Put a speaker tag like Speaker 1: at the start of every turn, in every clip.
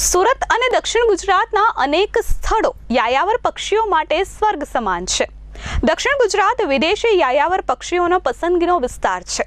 Speaker 1: સુરત અને દક્ષિણ ગુજરાતના અનેક સ્થળો યાયાવર પક્ષીઓ માટે સ્વર્ગ સમાન છે. દક્ષિણ ગુજરાત વિદેશી યાયાવર પક્ષીઓનો પસંદગીનો વિસ્તાર છે.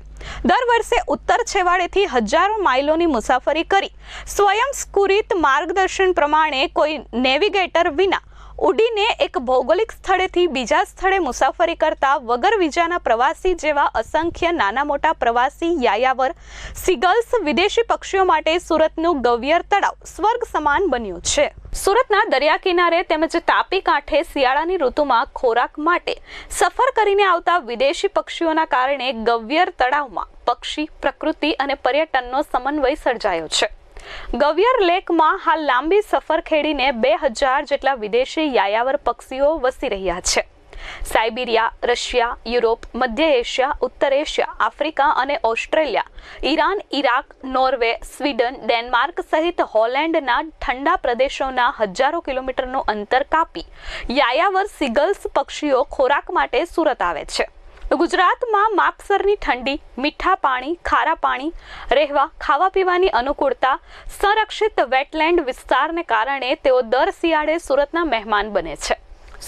Speaker 1: દર વર્ષે ઉત્તર છેવાડેથી હજારો માઇલોની મુસાફરી કરી સ્વયં સ્ફુરિત માર્ગદર્શન પ્રમાણે કોઈ નેવિગેટર વિના ઉડીને એક ભૌગોલિક સ્થળેથી બીજા સ્થળે મુસાફરી કરતા વગર વિજાના પ્રવાસી જેવા અસંખ્ય નાના મોટા પ્રવાસી યાયાવર, સિગલ્સ, વિદેશી પક્ષીઓ માટે સુરતનું ગવિયર તળાવ સ્વર્ગ સમાન બન્યું છે. સુરતના દરિયા કિનારે તેમજ તાપી કાંઠે શિયાળાની ઋતુમાં ખોરાક માટે સફર કરીને આવતા વિદેશી પક્ષીઓના કારણે ગવ્યર તળાવમાં પક્ષી, પ્રકૃતિ અને પર્યટનનો સમન્વય સર્જાયો છે. ગવિયર લેકમાં હાલ લાંબી સફર ખેડીને બે હજાર જેટલા વિદેશી યાયાવર પક્ષીઓ વસી રહ્યા છે. સાઇબિરિયા, રશિયા, યુરોપ, મધ્ય એશિયા, ઉત્તર એશિયા, આફ્રિકા અને Australia, Iran, Iraq, Norway, Sweden, Denmark સહિત હોલેન્ડના ઠંડા પ્રદેશોના હજારો કિલોમીટરનું અંતર કાપી યાયાવર સિગલ્સ પક્ષીઓ ખોરાક માટે સુરત આવે છે. ગુજરાતમાં માપસરની ઠંડી, મીઠા પાણી, ખારા પાણી, રહેવા, ખાવા પીવાની અનુકૂળતા, સંરક્ષિત વેટલેન્ડ વિસ્તારને કારણે તેઓ દર શિયાળે સુરતના મહેમાન બને છે.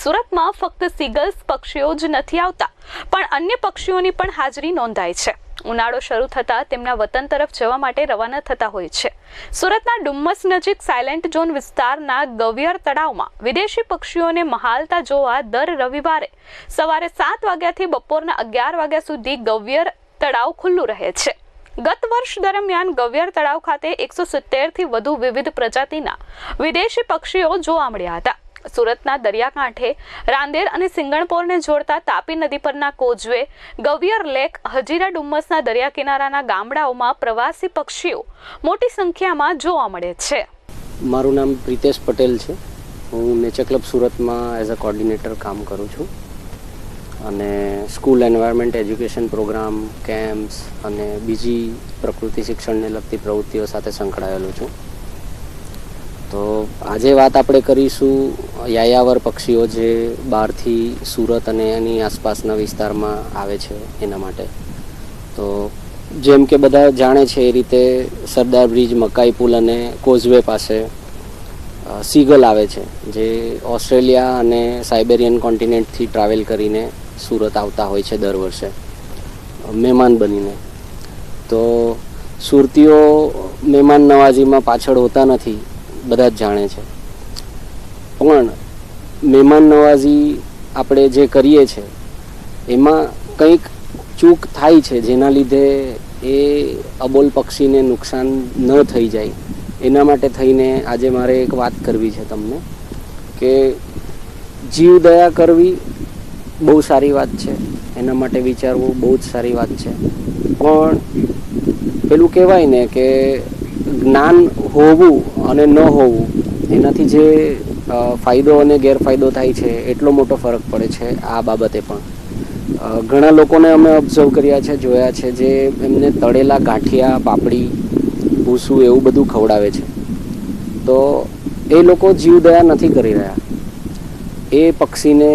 Speaker 1: સુરતમાં ફક્ત સિગલ્સ પક્ષીઓ જ નથી આવતા, પણ અન્ય પક્ષીઓની પણ હાજરી નોંધાય છે. ઉનાળો શરૂ થતાં તેમના વતન તરફ જવા માટે રવાના થતા હોય છે. સુરતના ડુમ્મસ નજીક સાયલેન્ટ ઝોન વિસ્તારના ગવિયર તળાવમાં વિદેશી પક્ષીઓને મહાલતા જોવા દર રવિવારે સવારે સાત વાગ્યાથી બપોરના અગિયાર વાગ્યા સુધી ગવિયર તળાવ ખુલ્લું રહે છે. ગત વર્ષ દરમિયાન ગવિયર તળાવ ખાતે એકસો સિત્તેરથી વધુ વિવિધ પ્રજાતિના વિદેશી પક્ષીઓ જોવા મળ્યા હતા. સુરતના દરિયાકાંઠે રાંદેર અને સિંગણપોરને જોડતા તાપી નદી પરના કોજવે ગવિયર લેક, હજીરા ડુમ્મસના દરિયા કિનારાના ગામડાઓમાં પ્રવાસી પક્ષીઓ મોટી સંખ્યામાં જોવા મળે છે.
Speaker 2: મારું નામ પ્રિતેશ પટેલ છે. હું નેચર ક્લબ સુરતમાં એઝ અ કોર્ડિનેટર કામ કરું છું. અને school environment education program, camps અને બીજી પ્રકૃતિ શિક્ષણને લગતી પ્રવૃત્તિઓ સાથે સંકળાયેલો છું. તો આજે વાત આપણે કરીશું યાયાવર પક્ષીઓ જે બહારથી સુરત અને એની આસપાસના વિસ્તારમાં આવે છે એના માટે. તો જેમ કે બધા જાણે છે એ રીતે સરદાર બ્રિજ, મકાઈ પુલ અને કોઝવે પાસે સિગલ આવે છે, જે ઓસ્ટ્રેલિયા અને સાઇબેરિયન કોન્ટિનેન્ટથી ટ્રાવેલ કરીને સુરત આવતા હોય છે દર વર્ષે મહેમાન બનીને. તો સુરતીઓ મહેમાન નવાજીમાં પાછળ હોતા નથી બધા જ જાણે છે. પણ મહેમાન નવાજી આપણે જે કરીએ છીએ એમાં કંઈક ચૂક થાય છે જેના લીધે એ અબોલ પક્ષીને નુકસાન ન થઈ જાય. એના માટે થઈને આજે મારે એક વાત કરવી છે તમને, કે જીવ દયા કરવી બહુ સારી વાત છે, એના માટે વિચારવું બહુ જ સારી વાત છે. પણ પેલું કહેવાય ને કે જ્ઞાન હોવું અને ન હોવું, એનાથી જે ફાયદો અને ગેરફાયદો થાય છે, એટલો મોટો ફરક પડે છે આ બાબતે પણ. ઘણા લોકોને અમે ઓબ્ઝર્વ કર્યા છે, જોયા છે જે એમને તળેલા ગાંઠિયા, પાપડી, ભૂસું એવું બધું ખવડાવે છે. તો એ લોકો જીવદયા નથી કરી રહ્યા. એ પક્ષીને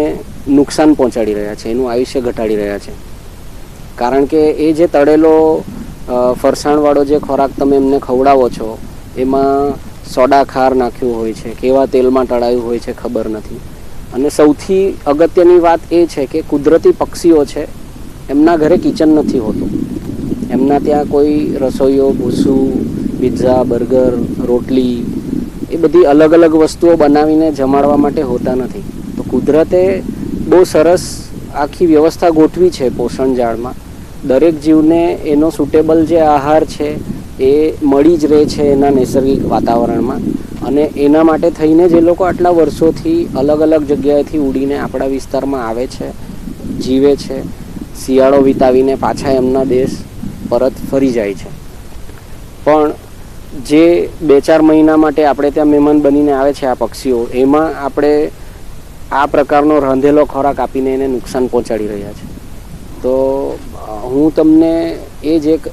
Speaker 2: નુકસાન પહોંચાડી રહ્યા છે, એનું આયુષ્ય ઘટાડી રહ્યા છે. કારણ કે એ જે તળેલો ફરસાણવાળો જે ખોરાક તમે એમને ખવડાવો છો, એમાં સોડા ખાર નાખ્યું હોય છે, કેવા તેલમાં તળાયું હોય છે ખબર નથી. અને સૌથી અગત્યની વાત એ છે કે કુદરતી પક્ષીઓ છે, એમના ઘરે કિચન નથી હોતું. એમના ત્યાં કોઈ રસોઈઓ, ભૂસું, પિઝા, બર્ગર, રોટલી, એ બધી અલગ અલગ વસ્તુઓ બનાવીને જમાડવા માટે હોતા નથી. તો કુદરતે બહુ સરસ આખી વ્યવસ્થા ગોઠવી છે પોષણ જાળમાં. દરેક જીવને એનો સુટેબલ જે આહાર છે એ મળી જ રહે છે એના નૈસર્ગિક વાતાવરણમાં. અને એના માટે થઈને જે લોકો આટલા વર્ષોથી અલગ અલગ જગ્યાએથી ઉડીને આપણા વિસ્તારમાં આવે છે, જીવે છે, શિયાળો વિતાવીને પાછા એમના દેશ પરત ફરી જાય છે. પણ જે બે ચાર મહિના માટે આપણે ત્યાં મહેમાન બનીને આવે છે આ પક્ષીઓ, એમાં આપણે આ પ્રકારનો રાંધેલો ખોરાક આપીને એને નુકસાન પહોંચાડી રહ્યા છે. તો હું તમને એ જ એક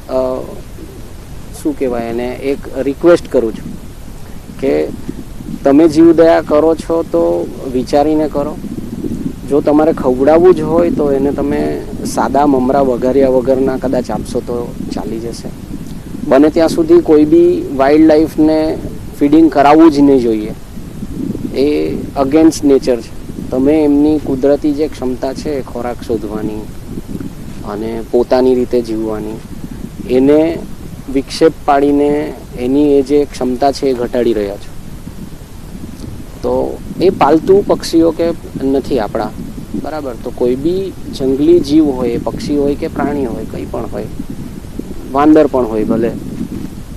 Speaker 2: શું કહેવાય એને, એક રિક્વેસ્ટ કરું છું કે તમે જીવદયા કરો છો તો વિચારીને કરો. જો તમારે ખવડાવવું જ હોય તો એને તમે સાદા મમરા વઘાર્યા વગરના કદાચ આપશો તો ચાલી જશે. બને ત્યાં સુધી કોઈ બી વાઇલ્ડ લાઈફને ફીડિંગ કરાવવું જ નહીં જોઈએ. એ અગેન્સ્ટ નેચર છે. તમે એમની કુદરતી જે ક્ષમતા છે ખોરાક શોધવાની અને પોતાની રીતે જીવવાની. એને વિક્ષેપ પાડીને એની એ જે ક્ષમતા છે એ ઘટાડી રહ્યા છો. તો એ પાલતુ પક્ષીઓ કે નથી આપણા. બરાબર? તો કોઈ બી જંગલી જીવ હોય પક્ષી હોય કે પ્રાણી હોય, કંઈ પણ હોય, વાંદર પણ હોય ભલે,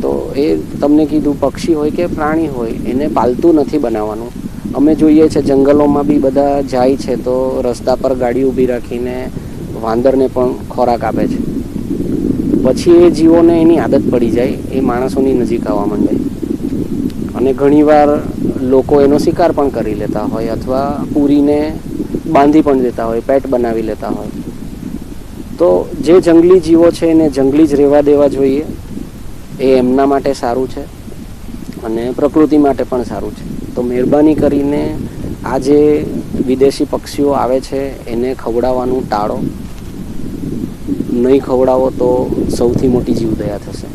Speaker 2: તો એ તમને કીધું પક્ષી હોય કે પ્રાણી હોય, એને પાલતું નથી બનાવવાનું. અમે જોઈએ છે જંગલોમાં બી બધા જાય છે તો રસ્તા પર ગાડી ઊભી રાખીને વાંદરને પણ ખોરાક આપે છે. પછી એ જીવોને એની આદત પડી જાય, એ માણસોની નજીક આવવા માંડે. અને ઘણીવાર લોકો એનો શિકાર પણ કરી લેતા હોય અથવા પૂરીને બાંધી પણ દેતા હોય, પેટ બનાવી લેતા હોય. તો જે જંગલી જીવો છે એને જંગલી જ રહેવા દેવા જોઈએ. એ એમના માટે સારું છે અને પ્રકૃતિ માટે પણ સારું છે. તો મહેરબાની કરીને આ જે વિદેશી પક્ષીઓ આવે છે એને ખવડાવવાનું ટાળો. નહીં ખવડાવો તો સૌથી મોટી જીવદયા થશે.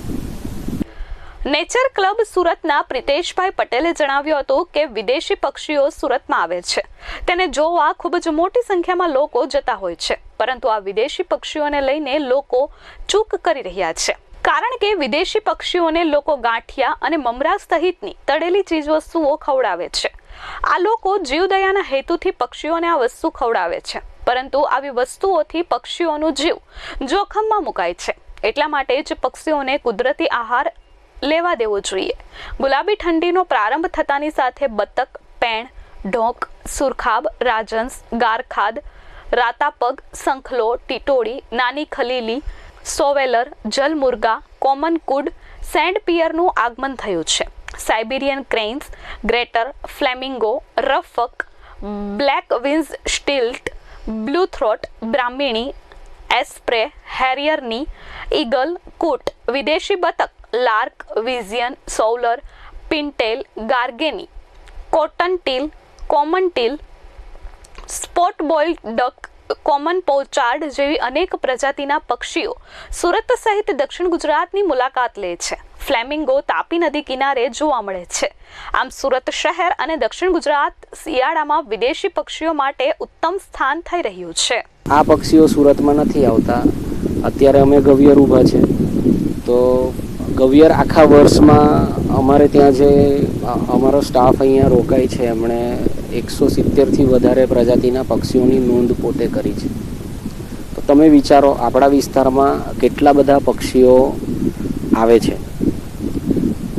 Speaker 1: નેચર ક્લબ સુરતના પ્રિતેશભાઈ પટેલે જણાવ્યું હતું કે વિદેશી પક્ષીઓ સુરતમાં આવે છે. તેને જોવા ખૂબ જ મોટી સંખ્યામાં લોકો જતા હોય છે. પરંતુ આ વિદેશી પક્ષીઓને લઈને લોકો ચૂક કરી રહ્યા છે. કારણ કે વિદેશી પક્ષીઓને લોકો ગાંઠિયા અને મમરા સહિતની તળેલી ચીજવસ્તુઓ ખવડાવે છે. આ લોકો જીવદયાના હેતુથી પક્ષીઓને આ વસ્તુ ખવડાવે છે. પરંતુ આવી વસ્તુઓથી પક્ષીઓનું જીવ જોખમમાં મુકાય છે. એટલા માટે જ પક્ષીઓને કુદરતી આહાર લેવા દેવો જોઈએ. ગુલાબી ઠંડીનો પ્રારંભ થતાની સાથે બતક, પેણ, ઢોંક, સુરખાબ, રાજંસ, ગારખાદ, રાતાપગ, સંખલો, ટીટોળી, નાની ખલીલી, સોવેલર, જલમુર્ગા, કોમન કુડ, સેન્ડ પિયરનું આગમન થયું છે. Siberian cranes, greater, flamingo, રફક, black winged stilt blue throat બ્રાહ્મિણી એસ્પ્રે હેરિયરની eagle કૂટ વિદેશી બતક lark wigeon shoveler pintail garganey cotton teal common teal spot billed duck common pochard જેવી અનેક પ્રજાતિના પક્ષીઓ સુરત સહિત દક્ષિણ ગુજરાતની મુલાકાત લે છે ફ્લેમિંગો તાપી નદી કિનારે જોવા મળે છે. આમ સુરત શહેર અને દક્ષિણ ગુજરાત શિયાળામાં વિદેશી પક્ષીઓ માટે ઉત્તમ સ્થાન થઈ રહ્યું છે.
Speaker 2: આ પક્ષીઓ સુરતમાં નથી આવતા. અત્યારે અમે ગવિયર ઊભા છે. તો ગવિયર આખા વર્ષમાં અમારે ત્યાં જે અમારો સ્ટાફ અહીંયા રોકાય છે, એમણે એકસો સિત્તેરથી વધારે પ્રજાતિના પક્ષીઓની નોંધ પોતે કરી છે. તો તમે વિચારો, આપણા વિસ્તારમાં કેટલા બધા પક્ષીઓ આવે છે?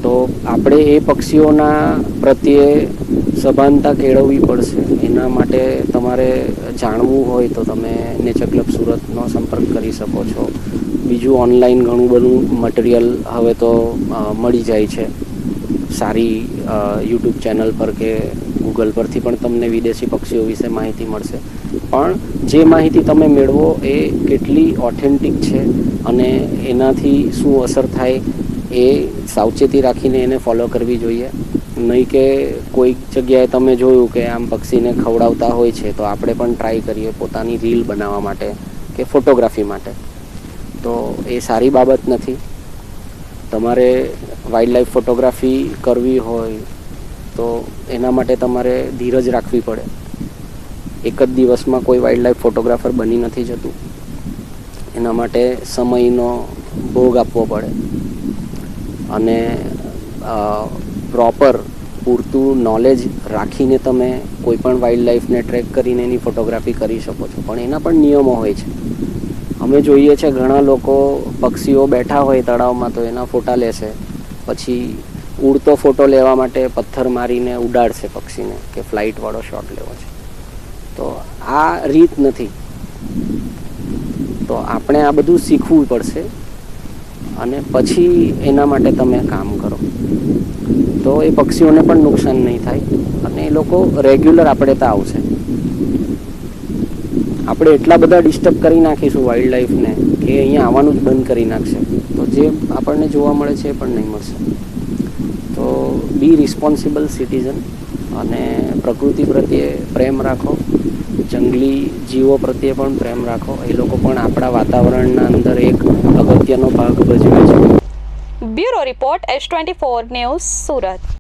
Speaker 2: તો આપણે એ પક્ષીઓના પ્રત્યે સભાનતા કેળવવી પડશે. એના માટે તમારે જાણવું હોય તો તમે નેચર ક્લબ સુરતનો સંપર્ક કરી શકો છો. બીજું ઓનલાઈન ઘણું બધું મટીરિયલ હવે તો મળી જાય છે. સારી યુટ્યુબ ચેનલ પર કે ગૂગલ પરથી પણ તમને વિદેશી પક્ષીઓ વિશે માહિતી મળશે. પણ જે માહિતી તમે મેળવો એ કેટલી ઓથેન્ટિક છે અને એનાથી શું અસર થાય એ સાવચેતી રાખીને એને ફોલો કરવી જોઈએ. નહીં કે કોઈક જગ્યાએ તમે જોયું કે આમ પક્ષીને ખવડાવતા હોય છે, તો આપણે પણ ટ્રાય કરીએ પોતાની રીલ બનાવવા માટે કે ફોટોગ્રાફી માટે. તો એ સારી બાબત નથી. તમારે વાઇલ્ડ લાઈફ ફોટોગ્રાફી કરવી હોય, તો એના માટે તમારે ધીરજ રાખવી પડે. એક જ દિવસમાં કોઈ વાઇલ્ડ લાઈફ ફોટોગ્રાફર બની નથી જતું. એના માટે સમયનો ભોગ આપવો પડે. અને પ્રોપર પૂરતું નોલેજ રાખીને તમે કોઈ પણ વાઇલ્ડ લાઈફને ટ્રેક કરીને એની ફોટોગ્રાફી કરી શકો છો. પણ એના પણ નિયમો હોય છે. અમે જોઈએ છે ઘણા લોકો પક્ષીઓ બેઠા હોય તળાવમાં તો એના ફોટા લેશે, પછી ઉડતો ફોટો લેવા માટે પથ્થર મારીને ઉડાડશે પક્ષીને કે ફ્લાઇટવાળો શોટ લેવો છે. તો આ રીત નથી. તો આપણે આ બધું શીખવું પડશે. અને પછી એના માટે તમે કામ કરો. તો એ પક્ષીઓને પણ નુકસાન નહીં થાય અને એ લોકો રેગ્યુલર આપણે તો આવશે. આપણે એટલા બધા ડિસ્ટર્બ કરી નાખીશું વાઇલ્ડ લાઈફને કે અહીંયા આવવાનું જ બંધ કરી નાખશે. તો જે આપણને જોવા મળે છે એ પણ નહીં મળશે. તો બી રિસ્પોન્સિબલ સિટીઝન અને પ્રકૃતિ પ્રત્યે પ્રેમ રાખો. જંગલી જીવો પ્રત્યે પણ પ્રેમ રાખો. એ લોકો પણ આપણા વાતાવરણના અંદર એક અગત્યનો ભાગ ભજવે છે.
Speaker 1: Bureau report S twenty four news Surat.